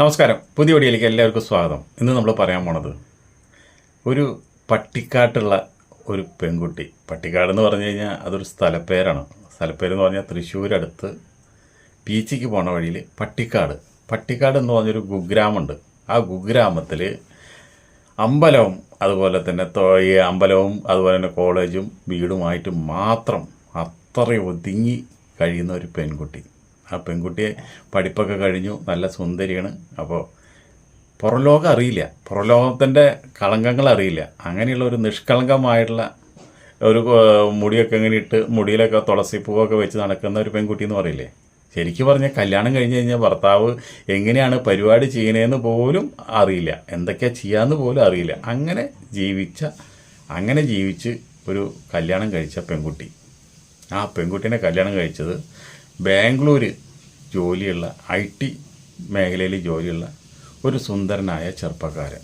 നമസ്കാരം. പുതിയ വീഡിയോയിലേക്ക് എല്ലാവർക്കും സ്വാഗതം. ഇന്ന് നമ്മൾ പറയാൻ പോണത് ഒരു പട്ടിക്കാട്ടുള്ള ഒരു പെൺകുട്ടി. പട്ടിക്കാട് എന്ന് പറഞ്ഞു കഴിഞ്ഞാൽ അതൊരു സ്ഥലപ്പേരാണ്. സ്ഥലപ്പേരെന്ന് പറഞ്ഞാൽ തൃശ്ശൂരടുത്ത് ബീച്ചിക്ക് പോണ വഴിയിൽ പട്ടിക്കാട്. പട്ടിക്കാട് എന്ന് പറഞ്ഞൊരു കുഗ്രാമുണ്ട് ആ കുഗ്രാമത്തിൽ അമ്പലവും അതുപോലെ തന്നെ ഈ അമ്പലവും അതുപോലെ തന്നെ കോളേജും വീടുമായിട്ട് മാത്രം അത്രയും ഒതുങ്ങി കഴിയുന്ന ഒരു പെൺകുട്ടി. ആ പെൺകുട്ടിയെ പഠിപ്പൊക്കെ കഴിഞ്ഞു. നല്ല സുന്ദരിയാണ്. അപ്പോൾ പുറലോകം അറിയില്ല. പുറലോകത്തിന്റെ കളങ്കങ്ങൾ അറിയില്ല. അങ്ങനെയുള്ള ഒരു നിഷ്കളങ്കമായിട്ടുള്ള ഒരു മുടിയൊക്കെ ഇങ്ങനെ ഇട്ട് മുടിയിലൊക്കെ തുളസി പൂവൊക്കെ വെച്ച് നടക്കുന്ന ഒരു പെൺകുട്ടി എന്ന് പറയില്ലേ? ശരിക്കും പറഞ്ഞാൽ കല്യാണം കഴിഞ്ഞ് കഴിഞ്ഞാൽ ഭർത്താവ് എങ്ങനെയാണ് പരിപാടി ചെയ്യണേന്ന് പോലും അറിയില്ല. എന്തൊക്കെയാണ് ചെയ്യാമെന്ന് പോലും അറിയില്ല. അങ്ങനെ ജീവിച്ച അങ്ങനെ ജീവിച്ച് ഒരു കല്യാണം കഴിച്ച പെൺകുട്ടി. ആ പെൺകുട്ടീനെ കല്യാണം കഴിച്ചത് ബാംഗ്ലൂർ ജോലിയുള്ള ഐ ടി മേഖലയിൽ ജോലിയുള്ള ഒരു സുന്ദരനായ ചെറുപ്പക്കാരൻ.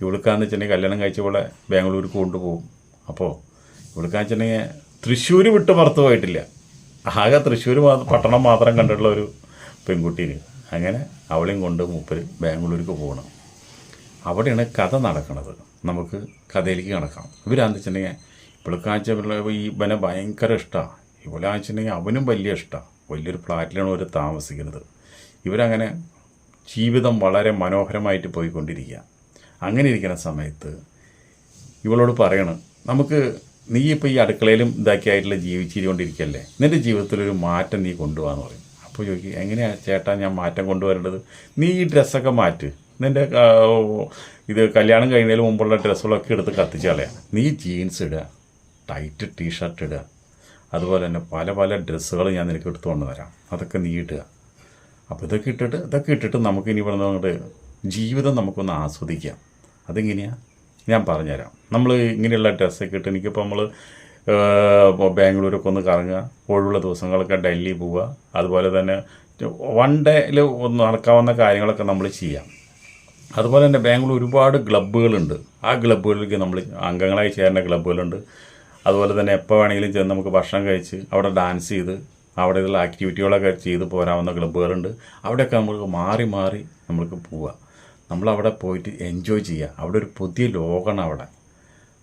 ഇവിടുക്കാന്ന് വെച്ചിട്ടുണ്ടെങ്കിൽ കല്യാണം കഴിച്ചപോലെ ബാംഗ്ലൂർക്ക് കൊണ്ടുപോകും. അപ്പോൾ ഇവിടുക്കാന്ന് വെച്ചിട്ടുണ്ടെങ്കിൽ തൃശ്ശൂർ വിട്ട് പുറത്ത് പോയിട്ടില്ല. ആകെ തൃശ്ശൂർ പട്ടണം മാത്രം കണ്ടിട്ടുള്ള ഒരു പെൺകുട്ടീന്. അങ്ങനെ അവളെയും കൊണ്ട് മൂപ്പര് ബാംഗ്ലൂർക്ക് പോകണം. അവിടെയാണ് കഥ നടക്കുന്നത് നമുക്ക് കഥയിലേക്ക് കിടക്കാം. ഇവരാന്ന് വെച്ചിട്ടുണ്ടെങ്കിൽ ഇവൾക്കാഴ്ച ഈ ഇവനെ ഭയങ്കര ഇഷ്ടമാണ് ഇവളാന്ന് വെച്ചിട്ടുണ്ടെങ്കിൽ അവനും വലിയ ഇഷ്ടമാണ് വലിയൊരു ഫ്ലാറ്റിലാണ് അവർ താമസിക്കുന്നത്. ഇവരങ്ങനെ ജീവിതം വളരെ മനോഹരമായിട്ട് പോയിക്കൊണ്ടിരിക്കുക. അങ്ങനെ ഇരിക്കുന്ന സമയത്ത് ഇവളോട് പറയണം നമുക്ക് നീ ഇപ്പോൾ ഈ അടുക്കളയിലും ഇതാക്കിയായിട്ടുള്ള ജീവിച്ചിരിക്കൊണ്ടിരിക്കല്ലേ? നിന്റെ ജീവിതത്തിലൊരു മാറ്റം നീ കൊണ്ടുപോകാന്ന് പറയും. അപ്പോൾ ചോദിക്കും എങ്ങനെയാണ് ചേട്ടാ ഞാൻ മാറ്റം കൊണ്ടുവരേണ്ടത്? നീ ഈ ഡ്രസ്സൊക്കെ മാറ്റ്. നിന്റെ ഇത് കല്യാണം കഴിഞ്ഞതിന് മുമ്പുള്ള ഡ്രസ്സുകളൊക്കെ എടുത്ത് കത്തിച്ച് നീ ജീൻസ് ഇടുക ടൈറ്റ് ടീഷർട്ട് ഇടുക അതുപോലെ തന്നെ പല പല ഡ്രസ്സുകൾ ഞാൻ നിനക്ക് എടുത്തു കൊണ്ട് തരാം അതൊക്കെ നീ ഇടുക. അപ്പോൾ ഇതൊക്കെ ഇട്ടിട്ട് ഇതൊക്കെ ഇട്ടിട്ട് നമുക്ക് ഇനി ഇവിടെ അങ്ങോട്ട് ജീവിതം നമുക്കൊന്ന് ആസ്വദിക്കാം. അതെങ്ങനെയാണ് ഞാൻ പറഞ്ഞുതരാം. നമ്മൾ ഇങ്ങനെയുള്ള ഡ്രസ്സൊക്കെ ഇട്ട് എനിക്കിപ്പോൾ നമ്മൾ ബാംഗ്ലൂരൊക്കെ ഒന്ന് കറങ്ങുക ഒഴിവുള്ള ദിവസങ്ങളൊക്കെ ഡൽഹി പോവുക അതുപോലെ തന്നെ വൺ ഡേയിൽ ഒന്ന് നടക്കാവുന്ന കാര്യങ്ങളൊക്കെ നമ്മൾ ചെയ്യാം. അതുപോലെ തന്നെ ബാംഗ്ലൂർ ഒരുപാട് ക്ലബ്ബുകളുണ്ട്. ആ ക്ലബ്ബുകളിലേക്ക് നമ്മൾ അംഗങ്ങളായി ചേരുന്ന ക്ലബ്ബുകളുണ്ട്. അതുപോലെ തന്നെ എപ്പോൾ വേണമെങ്കിലും ചെന്ന് നമുക്ക് ഭക്ഷണം കഴിച്ച് അവിടെ ഡാൻസ് ചെയ്ത് അവിടെയുള്ള ആക്ടിവിറ്റികളൊക്കെ ചെയ്ത് പോരാവുന്ന ക്ലബ്ബുകളുണ്ട് അവിടെയൊക്കെ നമുക്ക് മാറി മാറി നമ്മൾക്ക് പോവുക നമ്മളവിടെ പോയിട്ട് എൻജോയ് ചെയ്യുക അവിടെ ഒരു പുതിയ ലോകമാണ് അവിടെ.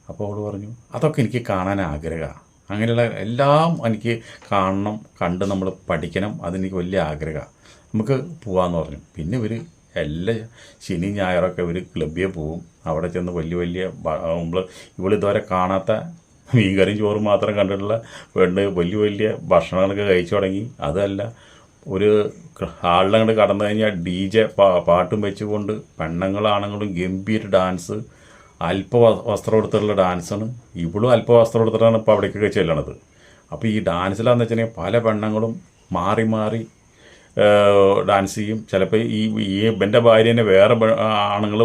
അപ്പോൾ അവൾ പറഞ്ഞു അതൊക്കെ എനിക്ക് കാണാൻ ആഗ്രഹമാണ് അങ്ങനെയുള്ള എല്ലാം എനിക്ക് കാണണം കണ്ട് നമ്മൾ പഠിക്കണം. അതെനിക്ക് വലിയ ആഗ്രഹമാണ് നമുക്ക് പോവാന്ന് പറഞ്ഞു. പിന്നെ ഇവർ എല്ലാ ശനി ഞായറൊക്കെ ഇവർ ക്ലബ്ബിൽ പോവും. അവിടെ ചെന്ന് വലിയ വലിയ നമ്മൾ ഇവളിതുവരെ കാണാത്ത മീൻകറിയും ചോറും മാത്രം കണ്ടിട്ടുള്ള വേണ്ട വലിയ വലിയ ഭക്ഷണങ്ങളൊക്കെ കഴിച്ചു തുടങ്ങി. അതല്ല ഒരു ഹാളിലങ്ങോട്ട് കടന്നു കഴിഞ്ഞാൽ ഡി ജെ പാട്ടും വെച്ചുകൊണ്ട് പെണ്ണുങ്ങളാണെങ്കിലും ഗംഭീര ഡാൻസ് അല്പ വസ്ത്രം എടുത്തിട്ടുള്ള ഡാൻസാണ്. ഇവളും അല്പ വസ്ത്രം എടുത്തിട്ടാണ് ഇപ്പോൾ അവിടേക്കൊക്കെ ചെല്ലണത്. അപ്പോൾ ഈ ഡാൻസിലാന്ന് വെച്ചിട്ടുണ്ടെങ്കിൽ പല പെണ്ണുങ്ങളും മാറി മാറി ഡാൻസ് ചെയ്യും. ചിലപ്പോൾ ഈ ഈ ഇവന്റെ ഭാര്യനെ വേറെ ആണുങ്ങൾ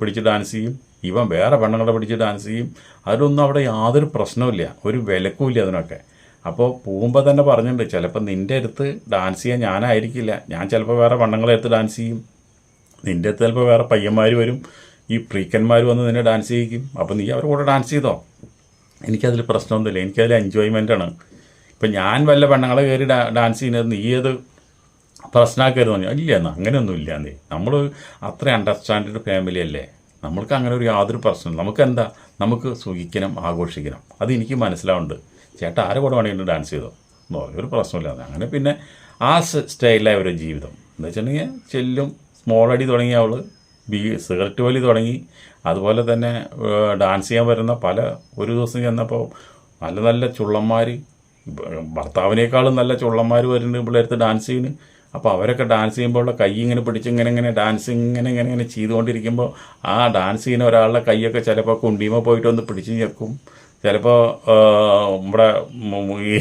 പിടിച്ച് ഡാൻസ് ചെയ്യും. ഇവൻ വേറെ പെണ്ണുങ്ങളെ പിടിച്ച് ഡാൻസ് ചെയ്യും. അതിലൊന്നും അവിടെ യാതൊരു പ്രശ്നവുമില്ല. ഒരു വിലക്കുമില്ല അതിനൊക്കെ. അപ്പോൾ പോകുമ്പോൾ തന്നെ പറഞ്ഞിട്ടുണ്ട് ചിലപ്പോൾ നിന്റെ അടുത്ത് ഡാൻസ് ചെയ്യാൻ ഞാനായിരിക്കില്ല. ഞാൻ ചിലപ്പോൾ വേറെ പെണ്ണുങ്ങളെ അടുത്ത് ഡാൻസ് ചെയ്യും. നിന്റെ അടുത്ത് ചിലപ്പോൾ വേറെ പയ്യന്മാർ വരും. ഈ പ്രീക്കന്മാർ വന്ന് നിന്നെ ഡാൻസ് ചെയ്യിക്കും. അപ്പോൾ നീ അവരുടെ കൂടെ ഡാൻസ് ചെയ്തോ? എനിക്കതിൽ പ്രശ്നമൊന്നുമില്ല. എനിക്കതിൽ എൻജോയ്മെന്റാണ് ഇപ്പം ഞാൻ വല്ല പെണ്ണുങ്ങളെ കയറി ഡാൻസ് ചെയ്യുന്നത് നീ അത് പ്രശ്നമാക്കരുതെന്ന് ഇല്ല എന്നാൽ അങ്ങനെയൊന്നും ഇല്ല എന്നേ നമ്മൾ അത്ര അണ്ടർസ്റ്റാൻഡ് ഫാമിലി അല്ലേ? നമ്മൾക്ക് അങ്ങനെ ഒരു യാതൊരു പ്രശ്നം നമുക്ക് എന്താ നമുക്ക് സുഖിക്കണം ആഘോഷിക്കണം. അത് എനിക്ക് മനസ്സിലാവുന്നുണ്ട്. ചേട്ടാ ആരെ കൂടെ വേണമെങ്കിലും ഡാൻസ് ചെയ്തോ? എന്നോ ഒരു പ്രശ്നമില്ല അങ്ങനെ പിന്നെ ആ സ്റ്റൈലായ ഒരു ജീവിതം. എന്ന് വെച്ചിട്ടുണ്ടെങ്കിൽ ചെല്ലും സ്മോൾ അടി തുടങ്ങി അവൾ ബി സിഗരറ്റ് വലി തുടങ്ങി. അതുപോലെ തന്നെ ഡാൻസ് ചെയ്യാൻ വരുന്ന പല ഒരു ദിവസം ചെന്നപ്പോൾ നല്ല നല്ല ചുള്ളന്മാർ ഭർത്താവിനേക്കാളും നല്ല ചുള്ളന്മാർ വരുന്നുണ്ട് അടുത്ത് ഡാൻസ് ചെയ്യുന്നു അപ്പോൾ അവരൊക്കെ ഡാൻസ് ചെയ്യുമ്പോൾ ഉള്ള കൈ ഇങ്ങനെ പിടിച്ച് ഇങ്ങനെ ഇങ്ങനെ ഡാൻസ് ഇങ്ങനെ ഇങ്ങനെ ഇങ്ങനെ ചെയ്തുകൊണ്ടിരിക്കുമ്പോൾ ആ ഡാൻസ് ചെയ്യുന്ന ഒരാളുടെ കൈയൊക്കെ ചിലപ്പോൾ കുണ്ടിയുമ്പോൾ പോയിട്ട് ഒന്ന് പിടിച്ച് ഞെക്കും. ചിലപ്പോൾ നമ്മുടെ ഈ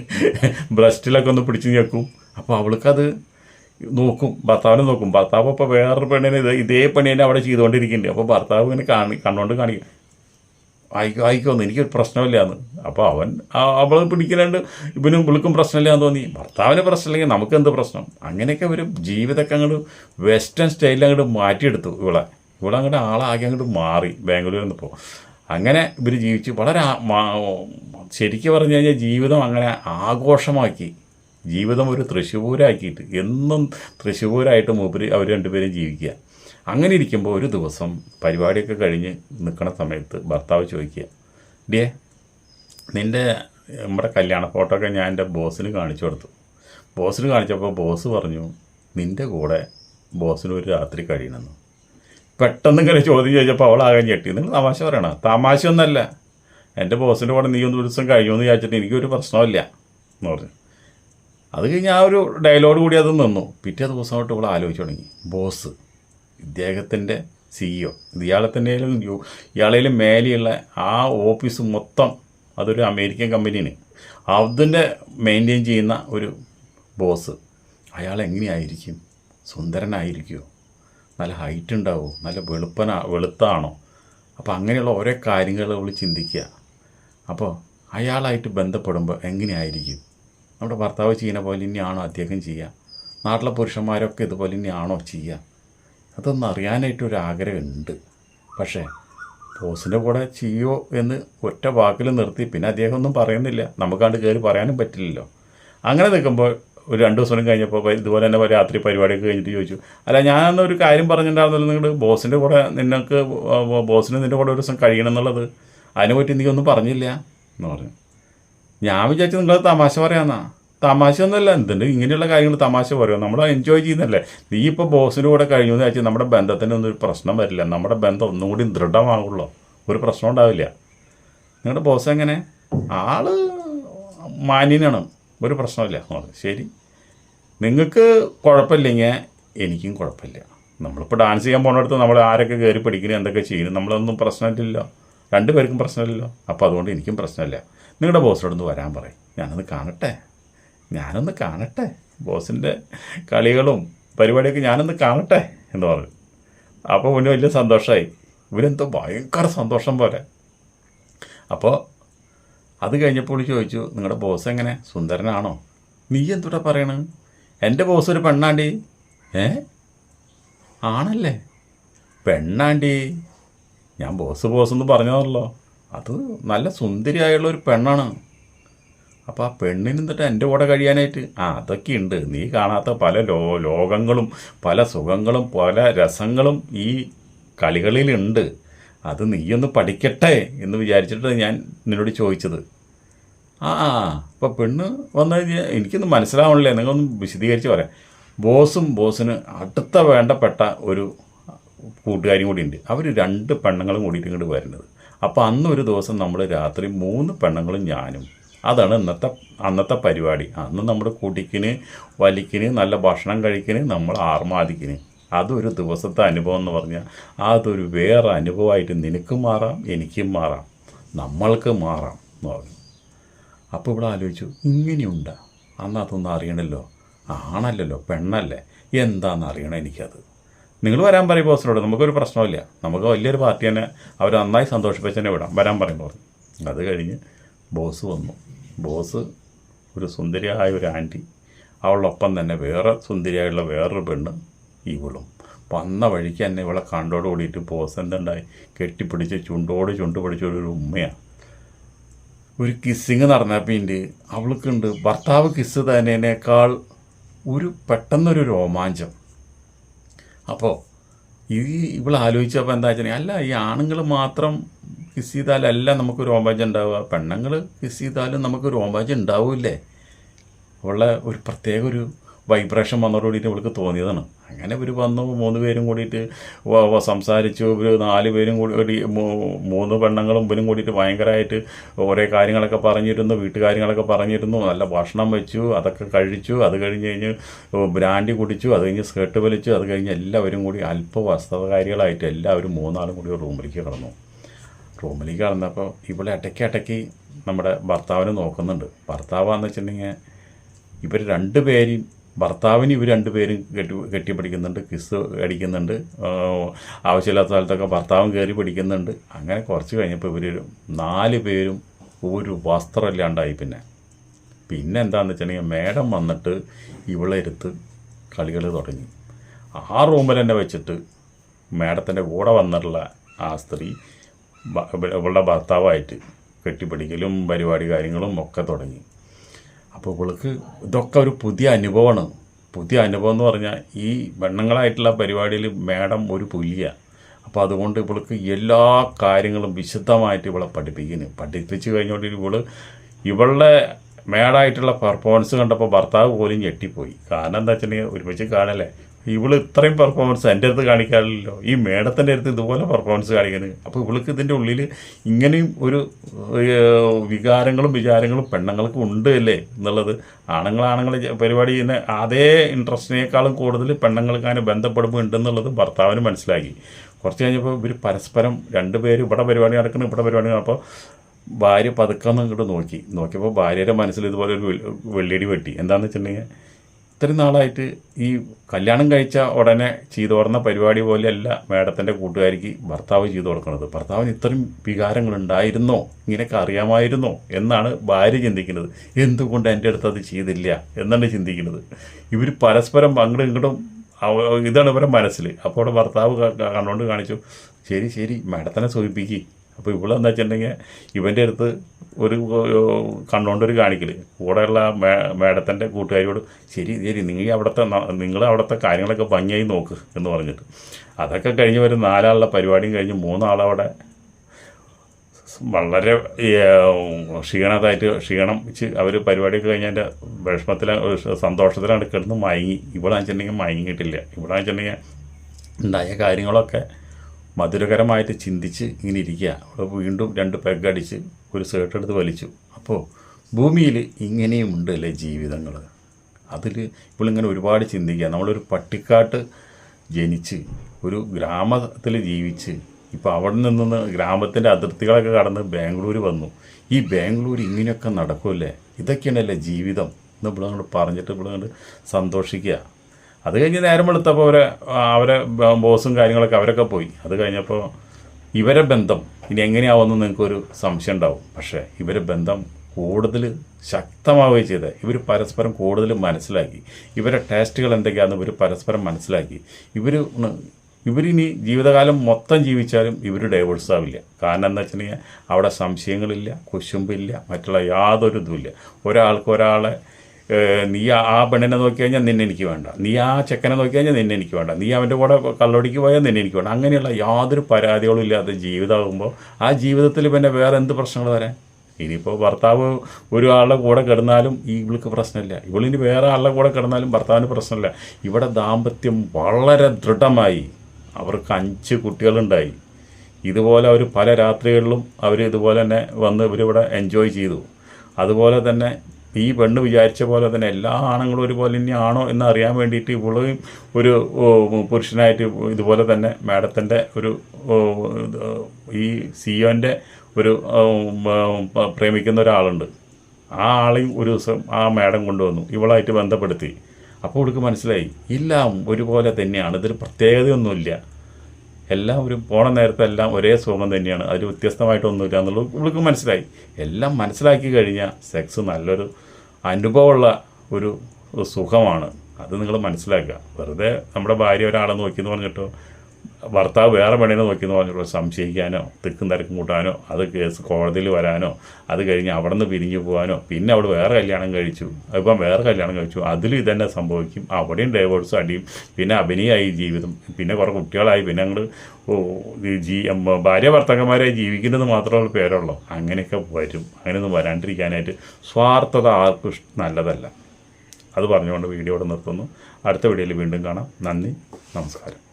ബ്രസ്റ്റിലൊക്കെ ഒന്ന് പിടിച്ച് ഞെക്കും. അപ്പോൾ അവൾക്കത് നോക്കും ഭർത്താവിനെ നോക്കും. ഭർത്താവ് അപ്പോൾ വേറൊരു പെണ്ണിനെ ഇതേ പണി തന്നെ അവിടെ ചെയ്തുകൊണ്ടിരിക്കുന്നുണ്ട്. അപ്പോൾ ഭർത്താവ് ഇങ്ങനെ കാണി കണ്ണുകൊണ്ട് കാണിക്കും. ആയിക്കോ ആയിക്കോന്ന്. എനിക്കൊരു പ്രശ്നമില്ലാന്ന്. അപ്പോൾ അവൻ അവൾ പിടിക്കലാണ്ട് ഇവനും വിളിക്കും പ്രശ്നമില്ലാന്ന് തോന്നി. ഭർത്താവിന് പ്രശ്നമില്ലെങ്കിൽ നമുക്ക് എന്ത് പ്രശ്നം? അങ്ങനെയൊക്കെ വരും ജീവിതമൊക്കെ അങ്ങോട്ട് വെസ്റ്റേൺ സ്റ്റൈലിൽ അങ്ങോട്ട് മാറ്റിയെടുത്തു ഇവളെ. ഇവിടെ അങ്ങോട്ട് ആളാകെ അങ്ങോട്ട് മാറി ബാംഗ്ലൂരിൽ നിന്നിപ്പോൾ അങ്ങനെ ഇവർ ജീവിച്ചു. വളരെ ശരിക്കും പറഞ്ഞു കഴിഞ്ഞാൽ ജീവിതം അങ്ങനെ ആഘോഷമാക്കി. ജീവിതം ഒരു തൃശ്ശൂരാക്കിയിട്ട്. എന്നും തൃശ്ശൂരായിട്ട് മൂപ്പര് അവർ രണ്ടുപേരും ജീവിക്കുക. അങ്ങനെ ഇരിക്കുമ്പോൾ ഒരു ദിവസം പരിപാടിയൊക്കെ കഴിഞ്ഞ് നിൽക്കുന്ന സമയത്ത് ഭർത്താവ് ചോദിക്കുക ഡിയേ നിന്റെ നമ്മുടെ കല്യാണ ഫോട്ടോ ഒക്കെ ഞാൻ എന്റെ ബോസിന് കാണിച്ചു കൊടുത്തു. ബോസിന് കാണിച്ചപ്പോൾ ബോസ് പറഞ്ഞു നിന്റെ കൂടെ ബോസിന് ഒരു രാത്രി കഴിയണമെന്ന്. പെട്ടെന്ന് ഇങ്ങനെ ചോദ്യം ചോദിച്ചപ്പോൾ അവളാകെ ഞെട്ടി. നിങ്ങൾ തമാശ പറയണം? തമാശ ഒന്നല്ല എന്റെ ബോസിന്റെ കൂടെ നീ ഒന്ന് ദിവസം കഴിയുമെന്ന് വിചാരിച്ചിട്ട് എനിക്കൊരു പ്രശ്നമില്ല എന്ന് പറഞ്ഞു. അത് കഴിഞ്ഞ് ആ ഒരു ഡയലോഗ് കൂടി അത് നിന്നു. പിറ്റേ ദിവസമായിട്ട് ഇവൾ ആലോചിച്ച് തുടങ്ങി. ബോസ് ഇദ്ദേഹത്തിന്റെ സിഇഒ ഇയാളെ തന്നെയും ഇയാളേലും മേലെയുള്ള ആ ഓഫീസ് മൊത്തം അതൊരു അമേരിക്കൻ കമ്പനിയാണ്. അതിന്റെ മെയിന്റെയിൻ ചെയ്യുന്ന ഒരു ബോസ് അയാൾ എങ്ങനെയായിരിക്കും? സുന്ദരനായിരിക്കുമോ നല്ല ഹൈറ്റ് ഉണ്ടാവുമോ നല്ല വെളുപ്പന വെളുത്താണോ? അപ്പോൾ അങ്ങനെയുള്ള ഓരോ കാര്യങ്ങൾ നമ്മൾ ചിന്തിക്കുക. അപ്പോൾ അയാളായിട്ട് ബന്ധപ്പെടുമ്പോൾ എങ്ങനെയായിരിക്കും? നമ്മുടെ ഭർത്താവ് ചെയ്യുന്ന പോലെ ഇനിയാണോ അദ്ദേഹം ചെയ്യുക? നാട്ടിലെ പുരുഷന്മാരൊക്കെ ഇതുപോലെ ഇനിയാണോ ചെയ്യുക? അതൊന്നും അറിയാനായിട്ടൊരു ആഗ്രഹമുണ്ട് പക്ഷേ ബോസിന്റെ കൂടെ ചെയ്യോ എന്ന് ഒറ്റ വാക്കിൽ നിർത്തി പിന്നെ അദ്ദേഹം ഒന്നും പറയുന്നില്ല. നമുക്കാണ്ട് കയറി പറയാനും പറ്റില്ലല്ലോ. അങ്ങനെ നിൽക്കുമ്പോൾ ഒരു രണ്ട് ദിവസം കഴിഞ്ഞപ്പോൾ ഇതുപോലെ തന്നെ രാത്രി പരിപാടിയൊക്കെ കഴിഞ്ഞിട്ട് ചോദിച്ചു അല്ല ഞാനൊരു കാര്യം പറഞ്ഞിട്ടുണ്ടായിരുന്നല്ലോ നിങ്ങൾ ബോസിന്റെ കൂടെ നിനക്ക് ബോസിന് നിന്റെ കൂടെ ഒരു ദിവസം കഴിയണം എന്നുള്ളത് അതിനെപ്പറ്റി നീ ഒന്നും പറഞ്ഞില്ല? എന്ന് പറഞ്ഞു. ഞാൻ വിചാരിച്ചു നിങ്ങളത് തമാശ പറയാന്നാ. തമാശ ഒന്നുമല്ല എന്തുണ്ട്? ഇങ്ങനെയുള്ള കാര്യങ്ങൾ തമാശ പറയുമോ നമ്മൾ എൻജോയ് ചെയ്യുന്നല്ലേ നീ ഇപ്പോൾ ബോസിന്റെ കൂടെ കഴിഞ്ഞു എന്ന് വെച്ചാൽ നമ്മുടെ ബന്ധത്തിന് ഒന്നും ഒരു പ്രശ്നം വരില്ല. നമ്മുടെ ബന്ധം ഒന്നുകൂടി ദൃഢമാകുള്ളൂ ഒരു പ്രശ്നം ഉണ്ടാവില്ല. നിങ്ങളുടെ ബോസ് എങ്ങനെ? ആൾ മാന്യനാണ്. ഒരു പ്രശ്നമില്ല ശരി. നിങ്ങൾക്ക് കുഴപ്പമില്ലെങ്കിൽ എനിക്കും കുഴപ്പമില്ല. നമ്മളിപ്പോൾ ഡാൻസ് ചെയ്യാൻ പോകുന്നിടത്ത് നമ്മൾ ആരൊക്കെ കയറി പഠിക്കുന്നു എന്തൊക്കെ ചെയ്യുന്നു നമ്മളൊന്നും പ്രശ്നമില്ലല്ലോ. രണ്ടുപേർക്കും പ്രശ്നമില്ലല്ലോ. അപ്പോൾ അതുകൊണ്ട് എനിക്കും പ്രശ്നമില്ല. നിങ്ങളുടെ ബോസിനോടൊന്ന് വരാൻ പറയും. ഞാനത് കാണട്ടെ. ഞാനൊന്ന് കാണട്ടെ. ബോസിന്റെ കളികളും പരിപാടിയൊക്കെ ഞാനൊന്ന് കാണട്ടെ എന്ന് പറഞ്ഞു. അപ്പോൾ ഇവന് വലിയ സന്തോഷമായി ഇവരെന്തോ ഭയങ്കര സന്തോഷം പോലെ. അപ്പോൾ അത് കഴിഞ്ഞപ്പോൾ ചോദിച്ചു നിങ്ങളുടെ ബോസ് എങ്ങനെ? സുന്ദരനാണോ? നീ എന്തുട്ടാ പറയണ? എന്റെ ബോസ് ഒരു പെണ്ണാണ്ടി. ഏ? ആണല്ലേ? പെണ്ണാണ്ടി? ഞാൻ ബോസ് ബോസ് എന്ന് പറഞ്ഞതല്ലോ അത് നല്ല സുന്ദരിയായുള്ള ഒരു പെണ്ണാണ്. അപ്പോൾ ആ പെണ്ണിന് എന്നിട്ട് എന്റെ കൂടെ കഴിയാനായിട്ട്? ആ അതൊക്കെ ഉണ്ട്. നീ കാണാത്ത പല ലോ ലോകങ്ങളും പല സുഖങ്ങളും പല രസങ്ങളും ഈ കളികളിലുണ്ട് അത് നീയൊന്ന് പഠിക്കട്ടെ എന്ന് വിചാരിച്ചിട്ട് ഞാൻ നിന്നോട് ചോദിച്ചത്. ആ ആ അപ്പോൾ പെണ്ണ് വന്നു കഴിഞ്ഞാൽ എനിക്കൊന്നും മനസ്സിലാവണില്ലേ. നിങ്ങളൊന്ന് വിശദീകരിച്ച് പറയാം. ബോസും ബോസിന് അടുത്ത വേണ്ടപ്പെട്ട ഒരു കൂട്ടുകാരും കൂടി ഉണ്ട്. അവർ രണ്ട് പെണ്ണുങ്ങളും കൂടിയിട്ട് ഇങ്ങോട്ട് വരുന്നത്. അപ്പോൾ അന്നൊരു ദിവസം നമ്മൾ രാത്രി മൂന്ന് പെണ്ണുങ്ങളും ഞാനും അതാണ് ഇന്നത്തെ അന്നത്തെ പരിപാടി. അന്ന് നമ്മുടെ കുടിക്കിന് വലിക്കിന് നല്ല ഭക്ഷണം കഴിക്കിന് നമ്മൾ ആർമാദിക്കിന്. അതൊരു ദിവസത്തെ അനുഭവം എന്ന് പറഞ്ഞാൽ അതൊരു വേറെ അനുഭവമായിട്ട് നിനക്കും മാറാം എനിക്കും മാറാം നമ്മൾക്ക് മാറാം എന്ന് പറഞ്ഞു. അപ്പോൾ ഇവിടെ ആലോചിച്ചു ഇങ്ങനെയുണ്ട്? അന്ന് അതൊന്നും അറിയണല്ലോ. ആണല്ലല്ലോ പെണ്ണല്ലേ? എന്താണെന്ന് അറിയണം എനിക്കത്? നിങ്ങൾ വരാൻ പറയും ബോസിനോട് നമുക്കൊരു പ്രശ്നമില്ല നമുക്ക് വലിയൊരു പാർട്ടി തന്നെ അവർ നന്നായി സന്തോഷിപ്പിച്ച് തന്നെ വിടാം. വരാൻ പറയും പറഞ്ഞു. അത് കഴിഞ്ഞ് ബോസ് വന്നു. ബോസ് ഒരു സുന്ദരിയായ ഒരു ആന്റി. അവളൊപ്പം തന്നെ വേറെ സുന്ദരിയായുള്ള വേറൊരു പെണ്ണ് ഇവളും. വന്ന വഴിക്ക് തന്നെ ഇവളെ കണ്ടോട് കൂടിയിട്ട് ബോസ് എന്തുണ്ടായി? കെട്ടിപ്പിടിച്ച് ചുണ്ടോട് ചുണ്ട് പിടിച്ച ഒരു ഉമ്മയാണ് ഒരു കിസ്സിങ് നടന്നപ്പിന്റെ അവൾക്കുണ്ട്. ഭർത്താവ് കിസ് തന്നതിനേക്കാൾ ഒരു പെട്ടെന്നൊരു രോമാഞ്ചം. അപ്പോൾ ഈ ഇവൾ ആലോചിച്ചപ്പോൾ എന്താ വെച്ചാൽ അല്ല ഈ ആണുങ്ങൾ മാത്രം കിസ് ചെയ്താലല്ല നമുക്ക് രോമാഞ്ചം ഉണ്ടാവുക. പെണ്ണുങ്ങൾ കിസ് ചെയ്താലും നമുക്ക് രോമാഞ്ചം ഉണ്ടാവില്ലേ? ഉള്ള ഒരു പ്രത്യേക ഒരു വൈബ്രേഷൻ വന്നതോടുകൂടിയിട്ട് ഇവൾക്ക് തോന്നിയതാണ്. അങ്ങനെ ഇവർ വന്നു മൂന്ന് പേരും കൂടിയിട്ട് സംസാരിച്ചു. ഇവർ നാല് പേരും കൂടി മൂന്ന് പെണ്ണുങ്ങളും ഇവരും കൂടിയിട്ട് ഭയങ്കരമായിട്ട് ഓരോ കാര്യങ്ങളൊക്കെ പറഞ്ഞിരുന്നു വീട്ടുകാര്യങ്ങളൊക്കെ പറഞ്ഞിരുന്നു. നല്ല ഭക്ഷണം വെച്ചു അതൊക്കെ കഴിച്ചു. അത് കഴിഞ്ഞ് കഴിഞ്ഞ് ബ്രാൻഡി കുടിച്ചു. അത് കഴിഞ്ഞ് സ്കേർട്ട് വലിച്ചു. അത് കഴിഞ്ഞ് എല്ലാവരും കൂടി അല്പ വസ്ത്രകാരികളായിട്ട് എല്ലാവരും മൂന്നാളും കൂടി റൂമിലേക്ക് കടന്നു. റൂമിലേക്ക് കടന്നപ്പോൾ ഇവിടെ അടക്കി അടക്കി നമ്മുടെ ഭർത്താവിനെ നോക്കുന്നുണ്ട്. ഭർത്താവാന്ന് വെച്ചിട്ടുണ്ടെങ്കിൽ ഇവർ രണ്ട് പേരും ഭർത്താവിന് ഇവർ രണ്ടുപേരും കെട്ടി കെട്ടിപ്പിടിക്കുന്നുണ്ട് കിസ് അടിക്കുന്നുണ്ട് ആവശ്യമില്ലാത്ത സ്ഥലത്തൊക്കെ ഭർത്താവും കയറി പിടിക്കുന്നുണ്ട്. അങ്ങനെ കുറച്ച് കഴിഞ്ഞപ്പോൾ ഇവർ നാല് പേരും ഒരു വസ്ത്രമില്ലാണ്ടായി പിന്നെ. പിന്നെ എന്താണെന്ന് വെച്ചിട്ടുണ്ടെങ്കിൽ മേഡം വന്നിട്ട് ഇവളെ എടുത്ത് കളികൾ തുടങ്ങി. ആ റൂമിൽ തന്നെ വെച്ചിട്ട് മേഡത്തിന്റെ കൂടെ വന്നിട്ടുള്ള ആ സ്ത്രീ ഇവളുടെ ഭർത്താവായിട്ട് കെട്ടിപ്പിടിക്കലും പരിപാടി കാര്യങ്ങളും ഒക്കെ തുടങ്ങി. അപ്പോൾ ഇവൾക്ക് ഇതൊക്കെ ഒരു പുതിയ അനുഭവമാണ്. പുതിയ അനുഭവം എന്ന് പറഞ്ഞാൽ ഈ പെണ്ണുങ്ങളായിട്ടുള്ള പരിപാടിയിൽ മേഡം ഒരു പുലിയാണ് അപ്പോൾ അതുകൊണ്ട് ഇവൾക്ക് എല്ലാ കാര്യങ്ങളും വിശദമായിട്ട് ഇവളെ പഠിപ്പിക്കുന്നു. പഠിപ്പിച്ച് കഴിഞ്ഞോണ്ട് ഇവൾ ഇവളുടെ മേഡായിട്ടുള്ള പെർഫോമൻസ് കണ്ടപ്പോൾ ഭർത്താവ് പോലും ഞെട്ടിപ്പോയി. കാരണം എന്താ വെച്ചിട്ടുണ്ടെങ്കിൽ ഒരുമിച്ച് കാണല്ലേ? ഇവൾ ഇത്രയും പെർഫോമൻസ് എന്റെ അടുത്ത് കാണിക്കാറില്ലല്ലോ. ഈ മേഡത്തിന്റെ അടുത്ത് ഇതുപോലെ പെർഫോമൻസ് കാണിക്കുന്നത് അപ്പോൾ ഇവൾക്ക് ഇതിന്റെ ഉള്ളിൽ ഇങ്ങനെയും ഒരു വികാരങ്ങളും വിചാരങ്ങളും പെണ്ണുങ്ങൾക്ക് ഉണ്ട് അല്ലേ എന്നുള്ളത്. ആണുങ്ങളാണുങ്ങൾ പരിപാടി ചെയ്യുന്ന അതേ ഇൻട്രസ്റ്റിനേക്കാളും കൂടുതൽ പെണ്ണുങ്ങൾക്കാണ് ബന്ധപ്പെടുമ്പോൾ ഉണ്ടെന്നുള്ളത് ഭർത്താവിന് മനസ്സിലാക്കി കുറച്ച് കഴിഞ്ഞപ്പോൾ ഇവർ പരസ്പരം രണ്ടുപേരും ഇവിടെ പരിപാടി നടക്കുന്നു ഇവിടെ പരിപാടി അപ്പോൾ ഭാര്യ പതുക്കെ ഇങ്ങോട്ട് നോക്കി. നോക്കിയപ്പോൾ ഭാര്യയുടെ മനസ്സിൽ ഇതുപോലെ ഒരു വെള്ളിയടി വെട്ടി. എന്താണെന്ന് വെച്ചിട്ടുണ്ടെങ്കിൽ ഇത്രയും നാളായിട്ട് ഈ കല്യാണം കഴിച്ച ഉടനെ ചെയ്തു കൊടുന്ന പരിപാടി പോലെയല്ല മേഡത്തിന്റെ കൂട്ടുകാരിക്ക് ഭർത്താവ് ചെയ്തു കൊടുക്കുന്നത്. ഭർത്താവിന് ഇത്രയും വികാരങ്ങൾ ഉണ്ടായിരുന്നോ ഇങ്ങനെയൊക്കെ അറിയാമായിരുന്നോ? എന്നാണ് ഭാര്യ ചിന്തിക്കുന്നത്. എന്തുകൊണ്ട് എന്റെ അടുത്ത് അത് ചെയ്തില്ല എന്നാണ് ചിന്തിക്കുന്നത്. ഇവർ പരസ്പരം അങ്ങോട്ടും ഇങ്ങോട്ടും ഇതാണ് ഇവരുടെ മനസ്സിൽ അപ്പോൾ ഭർത്താവ് ക- ക- കണ്ണുകൊണ്ട് കാണിച്ചു. ശരി ശരി മേഡത്തിനെ സൂചിപ്പിക്കുക അപ്പോൾ ഇവളെന്താ വെച്ചിട്ടുണ്ടെങ്കിൽ ഇവന്റെ അടുത്ത് ഒരു കണ്ണുകൊണ്ട് ഒരു കാണിക്കൽ കൂടെയുള്ള മേ മേഡത്തിന്റെ കൂട്ടുകാരിയോട് ശരി ശരി നിങ്ങൾ അവിടുത്തെ നിങ്ങൾ അവിടുത്തെ കാര്യങ്ങളൊക്കെ ഭംഗിയായി നോക്ക് എന്ന് പറഞ്ഞിട്ട്. അതൊക്കെ കഴിഞ്ഞ് ഒരു നാലാളുടെ പരിപാടിയും കഴിഞ്ഞ് മൂന്നാളവിടെ വളരെ ക്ഷീണതായിട്ട് ക്ഷീണം അവർ പരിപാടിയൊക്കെ കഴിഞ്ഞതിന്റെ വിഷമത്തിൽ സന്തോഷത്തിലാണ് കിടന്ന് മയങ്ങി. ഇവിടെ വെച്ചിട്ടുണ്ടെങ്കിൽ മയങ്ങിയിട്ടില്ല. ഇവിടെ വെച്ചിട്ടുണ്ടെങ്കിൽ ഉണ്ടായ കാര്യങ്ങളൊക്കെ മധുരകരമായിട്ട് ചിന്തിച്ച് ഇങ്ങനെ ഇരിക്കുക. അവിടെ വീണ്ടും രണ്ട് പെഗ് അടിച്ച് ഒരു സേട്ടെടുത്ത് വലിച്ചു. അപ്പോൾ ഭൂമിയിൽ ഇങ്ങനെയും ഉണ്ട് അല്ലേ ജീവിതങ്ങൾ? അതിൽ ഇവളിങ്ങനെ ഒരുപാട് ചിന്തിക്കുക. നമ്മളൊരു പട്ടിക്കാട്ട് ജനിച്ച് ഒരു ഗ്രാമത്തിൽ ജീവിച്ച് ഇപ്പോൾ അവിടെ നിന്ന് ഗ്രാമത്തിന്റെ അതിർത്തികളൊക്കെ കടന്ന് ബാംഗ്ലൂർ വന്നു. ഈ ബാംഗ്ലൂർ ഇങ്ങനെയൊക്കെ നടക്കുമല്ലേ? ഇതൊക്കെയാണല്ലേ ജീവിതം? എന്ന് ഇവിടെ പറഞ്ഞിട്ട് ഇവിടെ സന്തോഷിക്കുക. അത് കഴിഞ്ഞ് നേരം വെളുത്തപ്പോൾ അവരെ അവരെ ബോസും കാര്യങ്ങളൊക്കെ അവരൊക്കെ പോയി. അത് കഴിഞ്ഞപ്പോൾ ഇവരെ ബന്ധം ഇനി എങ്ങനെയാവുമെന്ന് നിങ്ങൾക്കൊരു സംശയം ഉണ്ടാവും. പക്ഷേ ഇവരെ ബന്ധം കൂടുതൽ ശക്തമാവുകയും ചെയ്ത് ഇവർ പരസ്പരം കൂടുതൽ മനസ്സിലാക്കി. ഇവരെ ടേസ്റ്റുകൾ എന്തൊക്കെയാണെന്ന് ഇവർ പരസ്പരം മനസ്സിലാക്കി. ഇവർ ഇവരിനി ജീവിതകാലം മൊത്തം ജീവിച്ചാലും ഇവർ ഡൈവേഴ്സ് ആവില്ല. കാരണം എന്താ വെച്ചിട്ടുണ്ടെങ്കിൽ അവിടെ സംശയങ്ങളില്ല കുശുമ്പില്ല മറ്റുള്ള യാതൊരു ഇതുമില്ല. ഒരാൾക്ക് ഒരാളെ നീ ആ- പെണ്ണിനെ നോക്കി കഴിഞ്ഞാൽ നിന്നെ എനിക്ക് വേണ്ട. നീ ആ ചെക്കനെ നോക്കി കഴിഞ്ഞാൽ നിന്നെ എനിക്ക് വേണ്ട. നീ അവന്റെ കൂടെ കള്ളൊടിക്ക് പോയാൽ നിന്നെ എനിക്ക് വേണ്ട. അങ്ങനെയുള്ള യാതൊരു പരാതികളും ഇല്ലാത്ത ജീവിതമാകുമ്പോൾ ആ ജീവിതത്തിൽ പിന്നെ വേറെ എന്ത് പ്രശ്നങ്ങൾ വരാൻ? ഇനിയിപ്പോൾ ഭർത്താവ് ഒരാളുടെ കൂടെ കിടന്നാലും ഇവൾക്ക് പ്രശ്നമില്ല. ഇവളിനി വേറെ ആളുടെ കൂടെ കിടന്നാലും ഭർത്താവിന് പ്രശ്നമില്ല. ഇവിടെ ദാമ്പത്യം വളരെ ദൃഢമായി അവർക്ക് അഞ്ച് കുട്ടികളുണ്ടായി. ഇതുപോലെ അവർ പല രാത്രികളിലും അവർ ഇതുപോലെ തന്നെ വന്ന് ഇവരിവിടെ എൻജോയ് ചെയ്തു. അതുപോലെ തന്നെ ഈ പെണ്ണ് വിചാരിച്ച പോലെ തന്നെ എല്ലാ ആണുങ്ങളും ഒരുപോലെ തന്നെയാണോ എന്ന് അറിയാൻ വേണ്ടിയിട്ട് ഇവളും ഒരു പുരുഷനായിട്ട് ഇതുപോലെ തന്നെ മാഡത്തിന്റെ ഒരു ഈ സിഒന്റെ ഒരു പ്രേമിക്കുന്ന ഒരാളുണ്ട്. ആ ആളെയും ഒരു ദിവസം ആ മാഡം കൊണ്ടുവന്നു ഇവളായിട്ട് ബന്ധപ്പെടുത്തി. അപ്പോൾ അവൾക്ക് മനസ്സിലായി എല്ലാം ഒരുപോലെ തന്നെയാണ് ഇതൊരു പ്രത്യേകതയൊന്നുമില്ല. എല്ലാം ഒരു പോണ നേരത്തെ എല്ലാം ഒരേ സുഖം തന്നെയാണ് അതിൽ വ്യത്യസ്തമായിട്ടൊന്നുമില്ല എന്നുള്ളത് ഇവൾക്ക് മനസ്സിലായി. എല്ലാം മനസ്സിലാക്കി കഴിഞ്ഞാൽ സെക്സ് നല്ലൊരു അനുഭവമുള്ള ഒരു സുഖമാണ്. അത് നിങ്ങൾ മനസ്സിലാക്കുക. വെറുതെ നമ്മുടെ ഭാര്യ ഒരാളെ നോക്കിയെന്ന് പറഞ്ഞിട്ടോ? ഭർത്താവ് വേറെ പെണ്ണിനെ നോക്കിയെന്ന് പറഞ്ഞപ്പോൾ സംശയിക്കാനോ തിക്കും തിരക്കും കൂട്ടാനോ അത് കേസ് കോടതിയിൽ വരാനോ അത് കഴിഞ്ഞ് അവിടെ നിന്ന് പിരിഞ്ഞു പോകാനോ പിന്നെ അവിടെ വേറെ കല്യാണം കഴിച്ചു ഇപ്പം വേറെ കല്യാണം കഴിച്ചു അതിലും ഇതന്നെ സംഭവിക്കും. അവിടെയും ഡൈവേഴ്സ് അടിയും പിന്നെ അഭിനയമായി ജീവിതം പിന്നെ കുറേ കുട്ടികളായി പിന്നെ അങ്ങോട്ട് ജീ ഭാര്യ ഭർത്താക്കന്മാരായി ജീവിക്കുന്നത് മാത്രമുള്ള പേരുള്ളൂ. അങ്ങനെയൊക്കെ വരും. അങ്ങനെയൊന്നും വരാണ്ടിരിക്കാനായിട്ട് സ്വാർത്ഥത ആർക്കും നല്ലതല്ല. അത് പറഞ്ഞുകൊണ്ട് വീഡിയോ ഇവിടെ നിർത്തുന്നു. അടുത്ത വീഡിയോയിൽ വീണ്ടും കാണാം. നന്ദി. നമസ്കാരം.